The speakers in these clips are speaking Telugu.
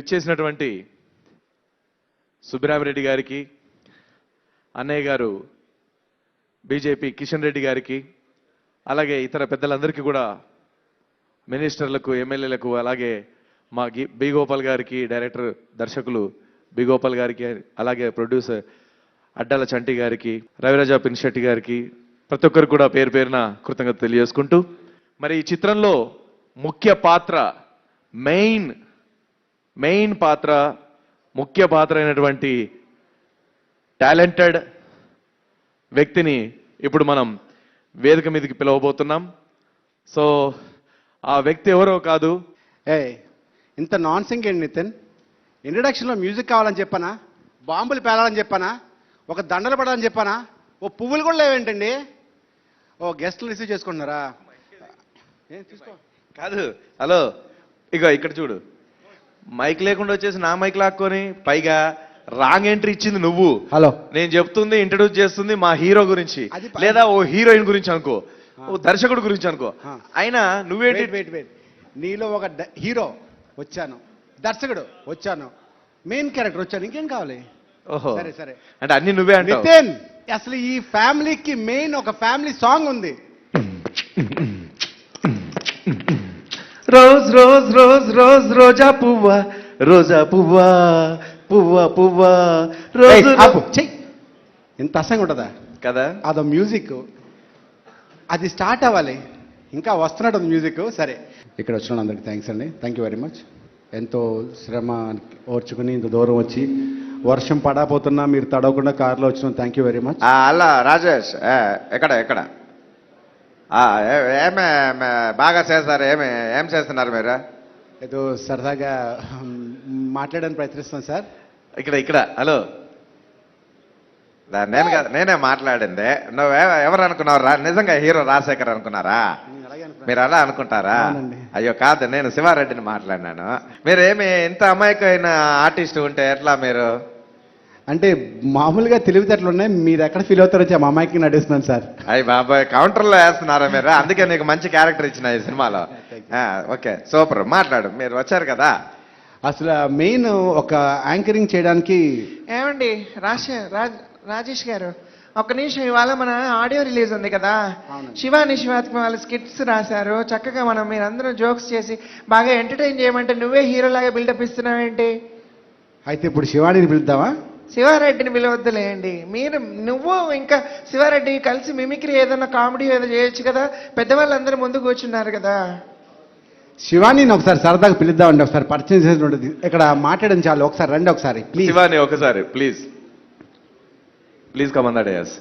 ఇక్కడ ఇచ్చేసినటువంటి సుబ్బరామిరెడ్డి గారికి అన్నయ్య గారు బీజేపీ కిషన్ రెడ్డి గారికి అలాగే ఇతర పెద్దలందరికీ కూడా మినిస్టర్లకు ఎమ్మెల్యేలకు అలాగే మా గి బి గోపాల్ గారికి డైరెక్టర్ దర్శకులు బి గోపాల్ గారికి అలాగే ప్రొడ్యూసర్ అడ్డాల చంటి గారికి రవిరాజా పిన్శెట్టి గారికి ప్రతి ఒక్కరు కూడా పేరు పేరున కృతజ్ఞత తెలియజేసుకుంటూ మరి ఈ చిత్రంలో ముఖ్య పాత్ర మెయిన్ మెయిన్ పాత్ర ముఖ్య పాత్ర అయినటువంటి టాలెంటెడ్ వ్యక్తిని ఇప్పుడు మనం వేదిక మీదకి పిలవబోతున్నాం. సో ఆ వ్యక్తి ఎవరో కాదు. ఏ ఇంత నాన్ సింగ్ ఏంటి నితిన్? ఇంట్రడక్షన్లో మ్యూజిక్ కావాలని చెప్పానా? బాంబులు పేలాలని చెప్పానా? ఒక దండలు పడాలని చెప్పానా? ఓ పువ్వులు కూడా లేవేంటండి? ఓ గెస్ట్లు రిసీవ్ చేసుకుంటున్నారా? ఏం తీసుకో కాదు హలో ఇక ఇక్కడ చూడు. మైక్ లేకుండా వచ్చేసి నా మైక్ లాక్కొని పైగా రాంగ్ ఎంట్రీ ఇచ్చింది నువ్వు. హలో. నేను చెప్తుంది ఇంట్రడ్యూస్ చేస్తుంది మా హీరో గురించి. లేదా ఓ హీరోయిన్ గురించి అనుకో. ఓ దర్శకుడు గురించి అనుకో. అయినా నువ్వేంటి? వెయిట్ వెయిట్ వెయిట్ నీలో ఒక హీరో వచ్చాను. దర్శకుడు వచ్చాను. మెయిన్ క్యారెక్టర్ వచ్చాను. ఇంకేం కావాలి? ఓహో. సరే సరే. అంటే అన్ని నువ్వే నితిన్ అసలు ఈ ఫ్యామిలీకి మెయిన్ ఒక ఫ్యామిలీ సాంగ్ ఉంది. రోజ్ రోజ్ రోజ్ రోజ్ రోజా పువ్వా రోజా పువ్వా పువ్వా పువ్వా రోజు ఆపు, చెయ్. ఇంత అసంగా ఉంటుందా? కదా. అదో మ్యూజిక్ అది స్టార్ట్ అవ్వాలి. ఇంకా వస్తున్నట్టు మ్యూజిక్ సరే. ఇక్కడ వచ్చిన అందరికి థ్యాంక్స్ అండి. థ్యాంక్ యూ వెరీ మచ్ ఎంతో శ్రమ ఓర్చుకుని ఇంత దూరం వచ్చి వర్షం పడపోతున్నా మీరు తడవకుండా కార్లో వచ్చిన థ్యాంక్ యూ వెరీ మచ్ ఆ, అలా రాజేష్ ఎక్కడ ఎక్కడ? ఏమే బాగా చేస్తారు ఏమి ఏం చేస్తున్నారు మీరు? ఏదో సరదాగా మాట్లాడడానికి ప్రయత్నిస్తున్నాను సార్. ఇక్కడ ఇక్కడ హలో. నేను కాదు నేనే మాట్లాడింది. నువ్వు ఎవ- ఎవరు అనుకున్నావు రా నిజంగా హీరో రాజశేఖర్ అనుకున్నారా. మీరు అలా అనుకుంటారా. అయ్యో కాదు నేను శివారెడ్డిని మాట్లాడినాను. మీరు ఏమి ఇంత అమాయకమైన ఆర్టిస్ట్ ఉంటే ఎట్లా మీరు? అంటే మామూలుగా తెలివితేటలు ఉన్నాయి. మీరు ఎక్కడ ఫీల్ అవుతారో చెప్పి. మా అమ్మాయికి నడుస్తున్నాను సార్. అయ్యి బాబాయ్ కౌంటర్లో వేస్తున్నారా మీరు? అందుకే నీకు మంచి క్యారెక్టర్ ఇచ్చిన ఈ సినిమాలో. ఆ, ఓకే సూపర్ మాట్లాడు. మీరు వచ్చారు కదా. అసలు మెయిన్ ఒక యాంకరింగ్ చేయడానికి ఏమండి రాజ రాజ్ రాజేష్ గారు ఒక్క నిమిషం ఇవాళ మన ఆడియో రిలీజ్ ఉంది కదా. శివాని శివాత్మ వాళ్ళు స్కిట్స్ రాశారు. చక్కగా మనం మీరందరూ జోక్స్ చేసి బాగా ఎంటర్టైన్ చేయమంటే నువ్వే హీరో లాగా బిల్డప్ ఇస్తున్నావేంటి? అయితే ఇప్పుడు శివాణిని పిలుద్దామా? శివారెడ్డిని పిలవద్దులేండి. మీరు నువ్వు ఇంకా శివారెడ్డి కలిసి మిమిక్రీ ఏదైనా కామెడీ ఏదో చేయొచ్చు కదా? పెద్దవాళ్ళందరూ ముందు కూర్చున్నారు కదా. శివానీని ఒకసారి సరదాగా పిలుద్దామండి. ఒకసారి పరిచయం చేసి ఉంటుంది ఇక్కడ మాట్లాడడం చాలు. ఒకసారి రండి ఒకసారి ప్లీజ్ శివాని ఒకసారి ప్లీజ్ ప్లీజ్ కమందా డయాస్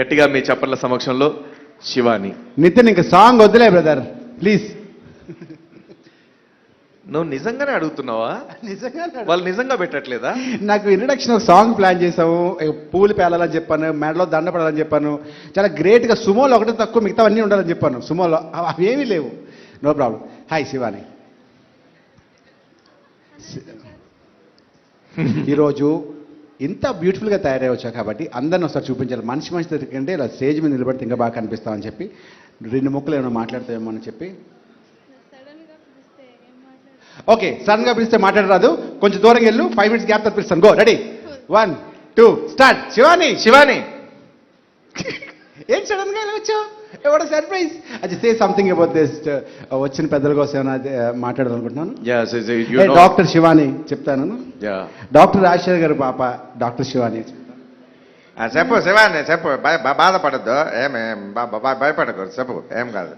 గట్టిగా మీ చప్పట్ల సమక్షంలో శివాని. నితిన్ ఇంక సాంగ్ వద్దులే బ్రదర్ ప్లీజ్ నువ్వు నిజంగానే అడుగుతున్నావా? నిజంగా వాళ్ళు నిజంగా పెట్టట్లేదా? నాకు ఇంట్రడక్షన్ ఒక సాంగ్ ప్లాన్ చేసాము పూలు పేలాలని చెప్పాను మెడలో దండ పడాలని చెప్పాను. చాలా గ్రేట్గా సుమోలో ఒకటే తక్కువ మిగతా అన్నీ ఉండాలని చెప్పాను. సుమోలో అవి అవేమీ లేవు. నో ప్రాబ్లం హాయ్ శివాని ఈరోజు ఇంత బ్యూటిఫుల్గా తయారై వచ్చావు కాబట్టి అందరిని ఒకసారి చూపించాలి. మనిషి మనిషి దగ్గరికంటే ఇలా స్టేజ్ మీద నిలబడితే ఇంకా బాగా కనిపిస్తామని చెప్పి రెండు ముక్కలు ఏమైనా మాట్లాడతామేమో అని చెప్పి ఓకే సడన్గా పిలిస్తే మాట్లాడరాదు. కొంచెం దూరం వెళ్ళు. ఫైవ్ మినిట్స్ గ్యాప్ పిలుస్తాను go ready one two start Shivani. Shivani. ఏం సడన్గా వచ్చావు? ఎవడ సర్ప్రైజ్ అది సే సంథింగ్ అబౌట్ దిస్ వచ్చిన పెద్దల కోసం ఏమైనా uh, మాట్లాడాలనుకుంటున్నాను. డాక్టర్ శివాని చెప్తాను. డాక్టర్ రాజశేఖర్ గారి పాప డాక్టర్ శివాని. చెప్పు శివాని చెప్పు. బాధపడద్దు. ఏమి భయపడకూడదు చెప్పు ఏం కాదు.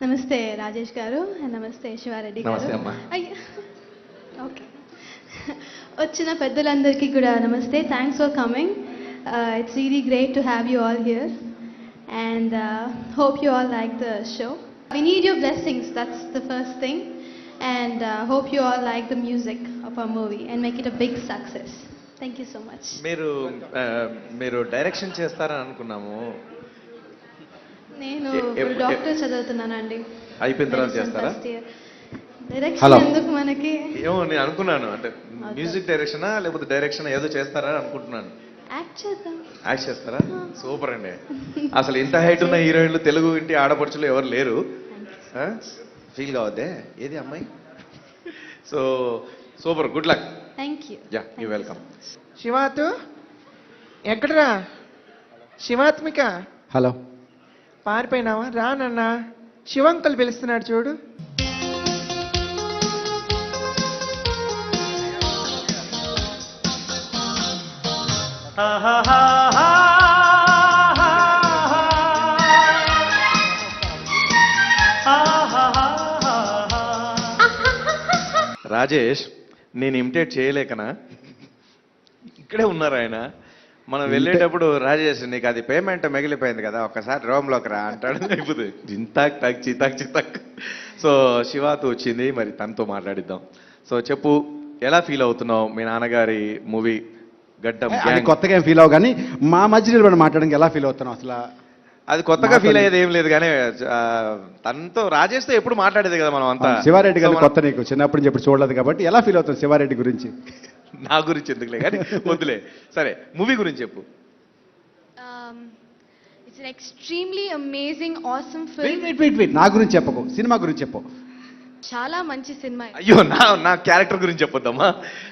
నమస్తే రాజేష్ గారు నమస్తే శివారెడ్డి గారు. ఓకే. వచ్చిన పెద్దలందరికీ కూడా నమస్తే. Thanks for coming it's really great to have you all here and hope you all like the show we need your blessings that's the first thing and hope you all like the music of a movie and make it a big success thank you so much మీరు ఆ, మీరు డైరెక్షన్ చేస్తారని అనుకున్నాము. నేను డాక్టర్ చదువుతున్నానండి. అయిపోయిన తర్వాత చేస్తారా? Direction Hello. ఎందుకు మనకి? ఏమో నేను అనుకున్నాను. అంటే మ్యూజిక్ డైరెక్షనా లేకపోతే డైరెక్షన్ ఏదో చేస్తారా అని అనుకుంటున్నాను. యాక్ట్ చేస్తారా? సూపర్ అండి. అసలు ఇంత హైట్ ఉన్న హీరోయిన్లు తెలుగు ఇంటి ఆడపడుచులు ఎవరు లేరు. ఫీల్ కావద్దే? ఏది అమ్మాయి? So super good luck Thank you. Yeah you you welcome. శివాతు ఎక్కడరా? శివాత్మిక? హలో పారిపోయినావా? రానన్నా. శివంకులు పిలుస్తున్నాడు చూడు. రాజేష్ నేను ఇమిటేట్ చేయలేకనా? ఇక్కడే ఉన్నారు ఆయన మనం వెళ్ళేటప్పుడు రాజేష్ నీకు అది పేమెంట్ మిగిలిపోయింది కదా ఒక్కసారి రోమ్లోకి రా అంటాడు. అయిపోతుంది జింతాక్ టక్ చితాక్ చితాక్. సో శివాతో వచ్చింది మరి తనతో మాట్లాడిద్దాం. సో చెప్పు ఎలా ఫీల్ అవుతున్నావు? మీ నాన్నగారి మూవీ గడ్డం అది. కొత్తగా ఏం ఫీల్ అవ్వ కానీ మా మధ్య నిలబడి మాట్లాడడానికి ఎలా ఫీల్ అవుతున్నావు అసలు? అది కొత్తగా ఫీల్ అయ్యేది ఏం లేదు కానీ ఆ, తనతో రాజేష్తో ఎప్పుడు మాట్లాడేది కదా మనం అంతా. శివారెడ్డి గారి కొత్త నీకు చిన్నప్పటి నుంచి ఎప్పుడు చూడలేదు కాబట్టి ఎలా ఫీల్ అవుతుంది శివారెడ్డి గురించి? నా గురించి ఎందుకులే? కానీ వద్దులే. సరే మూవీ గురించి చెప్పు. Um, it's an extremely amazing, awesome wait film. Wait wait wait నా గురించి చెప్పకు. సినిమా గురించి చెప్పు. చాలా మంచి సినిమా. అయ్యో నా నా క్యారెక్టర్ గురించి చెప్పొద్దమ్మా.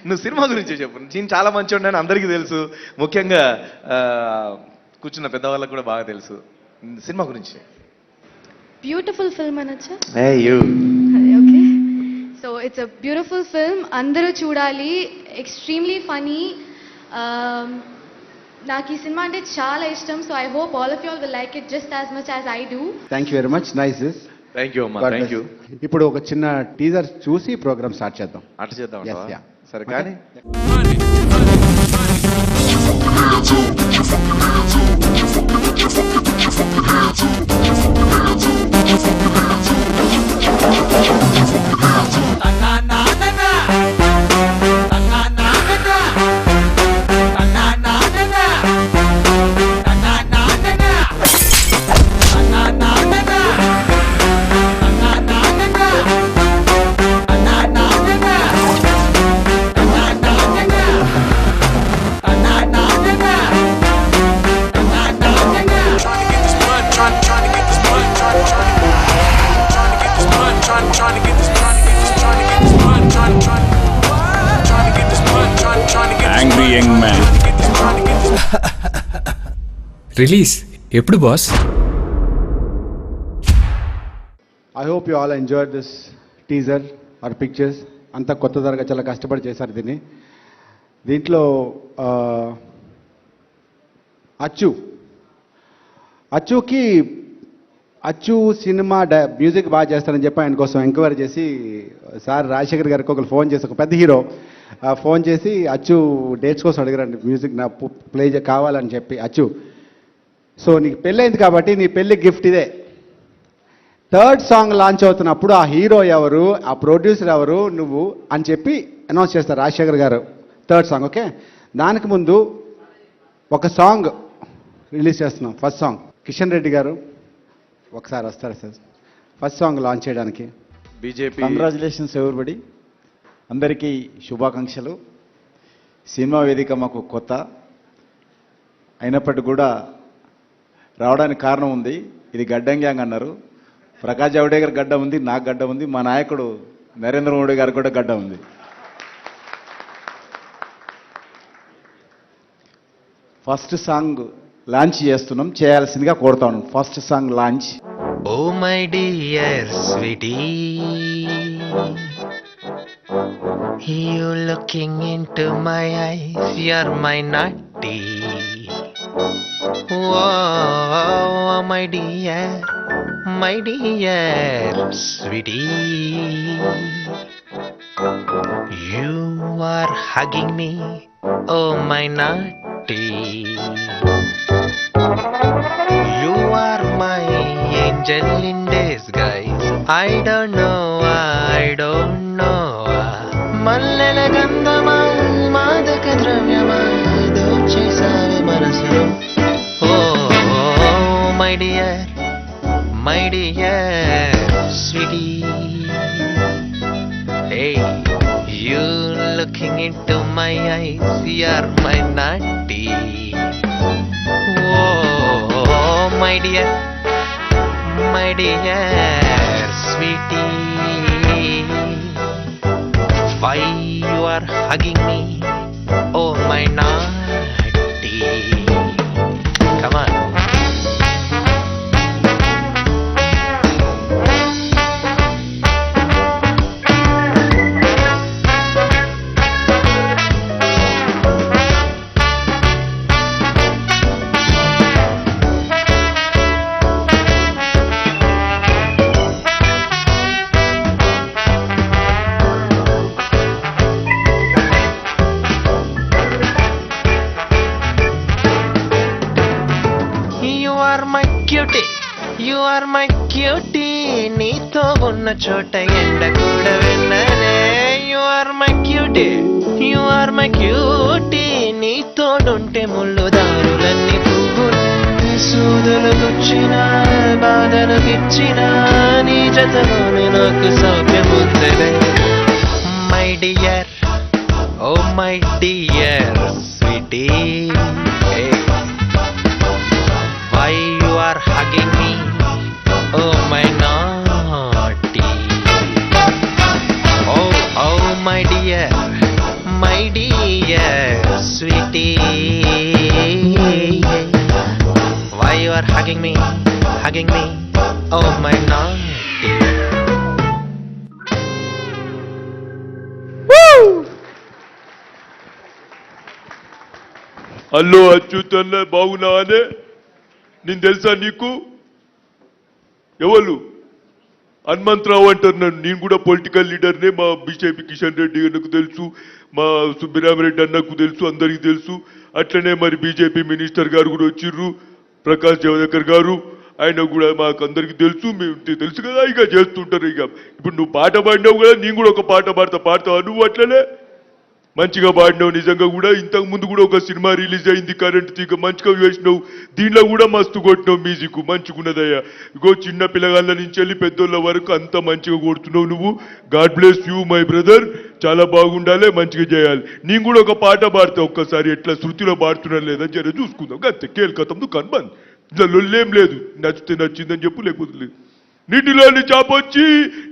నువ్వు సినిమా గురించి చెప్పు. నేను చాలా మంచి అని అందరికీ తెలుసు. ముఖ్యంగా ఆ, కూర్చున్న పెద్దవాళ్ళకి కూడా బాగా తెలుసు. సినిమా గురించి బ్యూటిఫుల్ ఫిల్మ్ అనొచ్చా you okay so it's a beautiful film అందరూ చూడాలి. ఎక్స్ట్రీమ్లీ ఫనీ నాకు ఈ సినిమా అంటే చాలా ఇష్టం so I hope all of you all will like it just as much as I do thank you very much nice thank you అమ్మా థ్యాంక్ యూ ఇప్పుడు ఒక చిన్న టీజర్ చూసి ప్రోగ్రామ్ స్టార్ట్ చేద్దాం అట్ట చేద్దాం. సరే. కానీ to రిలీజ్ ఎప్పుడు boss I hope you all enjoy this teaser R pictures అంతా కొత్త ధరగా చాలా కష్టపడి చేశారు దీన్ని. దీంట్లో అచ్చు. అచ్చుకి అచ్చు సినిమా డ మ్యూజిక్ బాగా చేస్తారని చెప్పి ఆయన కోసం ఎంక్వైరీ చేసి సార్ రాజశేఖర్ గారికి ఒకరు ఫోన్ చేసి ఒక పెద్ద హీరో ఫోన్ చేసి అచ్చు డేట్స్ కోసం అడిగారండి మ్యూజిక్ నా ప్లే కావాలని చెప్పి అచ్చు. సో నీకు పెళ్ళైంది కాబట్టి నీ పెళ్ళి గిఫ్ట్ ఇదే. థర్డ్ సాంగ్ లాంచ్ అవుతున్నప్పుడు ఆ హీరో ఎవరు ఆ ప్రొడ్యూసర్ ఎవరు నువ్వు అని చెప్పి అనౌన్స్ చేస్తారు రాజశేఖర్ గారు. థర్డ్ సాంగ్ ఓకే దానికి ముందు ఒక సాంగ్ రిలీజ్ చేస్తున్నాం ఫస్ట్ సాంగ్ కిషన్ రెడ్డి గారు ఒకసారి వస్తారు సార్? ఫస్ట్ సాంగ్ లాంచ్ చేయడానికి. బీజేపీ కంగ్రాచులేషన్స్ ఎవరిబడి అందరికీ శుభాకాంక్షలు. సినిమా వేదిక మాకు కొత్త. అయినప్పటికీ కూడా రావడానికి కారణం ఉంది. ఇది గడ్డం గ్యాంగ్ అన్నారు. ప్రకాష్ జావడేకర్ గడ్డ ఉంది నాకు గడ్డ ఉంది మా నాయకుడు నరేంద్ర మోడీ గారు కూడా గడ్డ ఉంది. ఫస్ట్ సాంగ్ లాంచ్ చేస్తున్నాం చేయాల్సిందిగా కోరుతాను first song launch. Oh, my dear sweetie, you looking into my eyes, you're my naughty. Oh, my dear, my dear sweetie, you are hugging me, oh, my naughty. You are my angel in disguise. I don't know, I don't know. మల్లెల గంధమా మాదక ద్రవ్యమా దోచేసావే మనసులో my dear, my dear sweetie. Hey, you looking into my eyes, you're my naughty. Oh, my dear, my dear sweetie. Why you are hugging me, oh my naughty. Come on. ఉన్న చోట ఎండ కూడా విన్నానే. You are my cutie you are my cutie నీతోడుంటే ముళ్ళు దారులన్నీ పువ్వులు. సూదులు గుచ్చిన బాధలు గిచ్చిన నీ జతలోనే నాకు సౌఖ్యం my dear oh my dear hugging me, hugging me? Oh my naughty. Allu అచ్యుతన్న బాగున్నావానే నేను తెలుసా నీకు ఎవరు హనుమంతరావు అంటారు నన్ను నేను కూడా పొలిటికల్ లీడర్నే మా బీజేపీ కిషన్ రెడ్డి అన్నకు తెలుసు మా సుబ్బిరామరెడ్డి అన్నకు తెలుసు అందరికీ తెలుసు అట్లనే మరి బీజేపీ మినిస్టర్ గారు కూడా వచ్చిర్రు ప్రకాష్ జవదేకర్ గారు ఆయన కూడా మాకు అందరికీ తెలుసు మేము తెలుసు కదా ఇక చేస్తుంటారు ఇక. ఇప్పుడు నువ్వు పాట పాడినావు కదా నేను కూడా ఒక పాట పాడతా పాడతావు నువ్వు అట్లనే మంచిగా పాడినావు. నిజంగా కూడా ఇంతకు ముందు కూడా ఒక సినిమా రిలీజ్ అయింది. కరెంట్ తీగ మంచిగా వేసినావు. దీనిలో కూడా మస్తు కొట్టినావు మ్యూజిక్. మంచిగున్నదయ్యా. ఇగో చిన్న పిల్లగాళ్ళ నుంచి వెళ్ళి పెద్దోళ్ళ వరకు అంత మంచిగా కొడుతున్నావు నువ్వు. God bless you my brother చాలా బాగుండాలి మంచిగా చేయాలి. నేను కూడా ఒక పాట పాడతావు ఒక్కసారి. ఎట్లా శృతిలో పాడుతున్నా లేదా జర చూసుకుందాం. అంతే కేల్కతందు కన్బంద్ ఇందులో లొల్లేం లేదు. నచ్చితే నచ్చిందని చెప్పు లేకపోతే లేదు. నీటిలోని చాపొచ్చి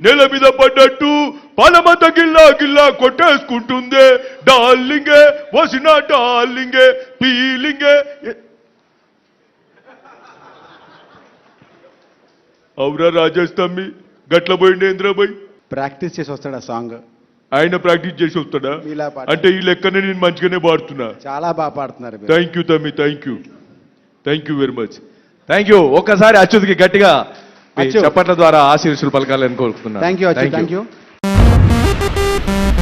నేల మీద పడ్డట్టు పాలమంత గిల్లా గిల్లా కొట్టేసుకుంటుందే. డార్లింగే వసిన డార్లింగే పీలింగే. అవురా రాజేష్ తమ్మి గట్ల పోయిండే ఇంద్రబాయ్ ప్రాక్టీస్ చేసి వస్తాడు ఆ సాంగ్? ఆయన ప్రాక్టీస్ చేసి వస్తాడా? ఇలా. అంటే ఈ లెక్కనే నేను మంచిగానే పాడుతున్నా. చాలా బాగా పాడుతున్నారు మీరు. థ్యాంక్ యూ తమ్మి thank you thank you very much thank you ఒక్కసారి అచ్యుత్కి గట్టిగా మీ. చప్పట్ల ద్వారా ఆశీర్సులు పలకాలని కోరుకుంటున్నాను. Thank you Achu. Thank you Música